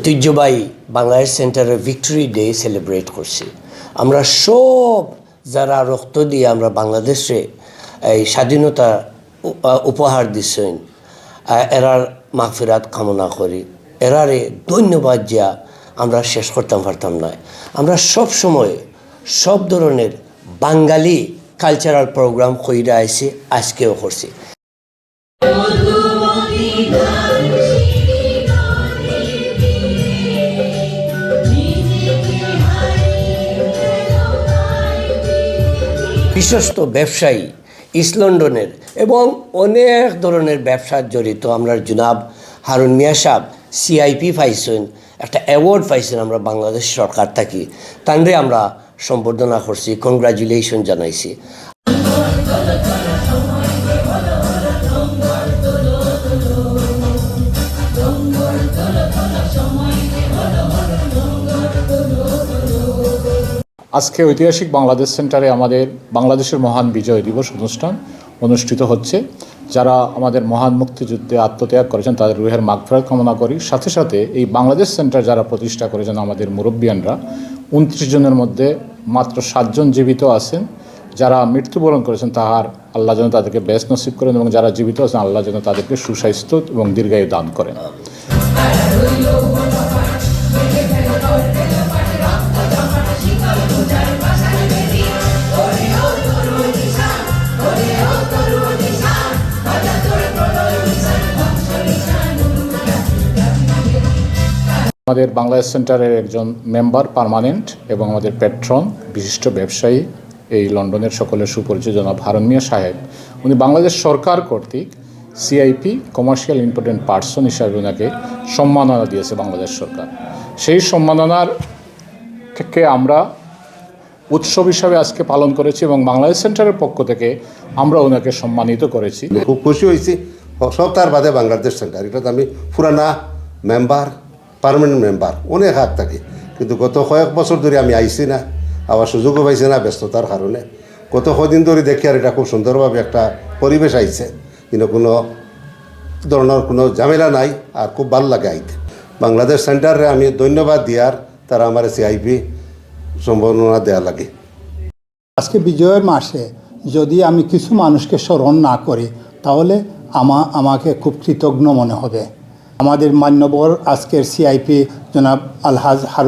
ঐতিহ্যবাহী বাংলাদেশ সেন্টারের victory day celebrate করছি। আমরা সব যারা রক্ত দিয়ে আমরা বাংলাদেশে এই স্বাধীনতা উপহার দিচ্ছেন এরার মাগফিরাত কামনা করি। এরারে ধন্যবাদ যা আমরা শেষ করতাম পারতাম না। আমরা সব সময় সব ধরনের বাঙালি কালচারাল প্রোগ্রাম কইরা আইছি, আজকেও করছি। বিশ্বস্ত ব্যবসায়ী, ইস্ট লন্ডনের এবং অনেক ধরনের ব্যবসার জড়িত। আমরা জুনাব হারুন মিয়া সাহ সিআইপি পাইছেন, একটা অ্যাওয়ার্ড পাইছেন, আমরা বাংলাদেশ সরকার থাকি। তানরে আমরা সম্বর্ধনা করছি কংগ্রাচুলেশন জানাইছি। আজকে ঐতিহাসিক বাংলাদেশ সেন্টারে আমাদের বাংলাদেশের মহান বিজয় দিবস অনুষ্ঠান অনুষ্ঠিত হচ্ছে। যারা আমাদের মহান মুক্তিযুদ্ধে আত্মত্যাগ করেছেন, তাদের রুহের মাগফরাত কামনা করি। সাথে সাথে এই বাংলাদেশ সেন্টার যারা প্রতিষ্ঠা করেছেন আমাদের মুরব্বিয়ানরা, উনত্রিশ জনের মধ্যে মাত্র সাতজন জীবিত আছেন। যারা মৃত্যুবরণ করেছেন, তাহার আল্লাহ যেন তাদেরকে বেশ নসিব করেন এবং যারা জীবিত আছেন, আল্লাহ যেন তাদেরকে সুস্বাস্থ্য এবং দীর্ঘায়ু দান করেন। আমাদের বাংলাদেশ সেন্টারের একজন মেম্বার পার্মানেন্ট এবং আমাদের পেট্রন বিশিষ্ট ব্যবসায়ী এই লন্ডনের সকলের সুপরিচিত জনাব হারুন মিয়া সাহেব। উনি বাংলাদেশ সরকার কর্তৃক সিআইপি কমার্শিয়াল ইম্পর্টেন্ট পার্সন হিসাবে ওনাকে সম্মাননা দিয়েছে বাংলাদেশ সরকার। সেই সম্মাননার থেকে আমরা উৎসব হিসাবে আজকে পালন করেছি এবং বাংলাদেশ সেন্টারের পক্ষ থেকে আমরা ওনাকে সম্মানিত করেছি। খুব খুশি হয়েছি। সপ্তাহ বাদে বাংলাদেশ সেন্টার। এটা তো আমি পুরানা মেম্বার। পার্মানেন্ট মেম্বার অনেক হাত থাকে। কিন্তু গত কয়েক বছর ধরে আমি আইছি না, আবার সুযোগও পাইছি না ব্যস্ততার কারণে। গত কদিন ধরে দেখি আর এটা খুব সুন্দরভাবে একটা পরিবেশ আইছে কিন্তু কোনো ধরনের কোনো ঝামেলা নাই আর খুব ভালো লাগে আইতে। বাংলাদেশ সেন্টারে আমি ধন্যবাদ দিয়ার, তারা আমার সিআইপি সম্ভাবনা দেওয়া লাগে। আজকে বিজয়ের মাসে যদি আমি কিছু মানুষকে স্মরণ না করি, তাহলে আমা, আমাকে খুব কৃতজ্ঞ মনে হবে। আমাদের মান্যবর আজকের সিআইপি জনাব আলহাজ হারুন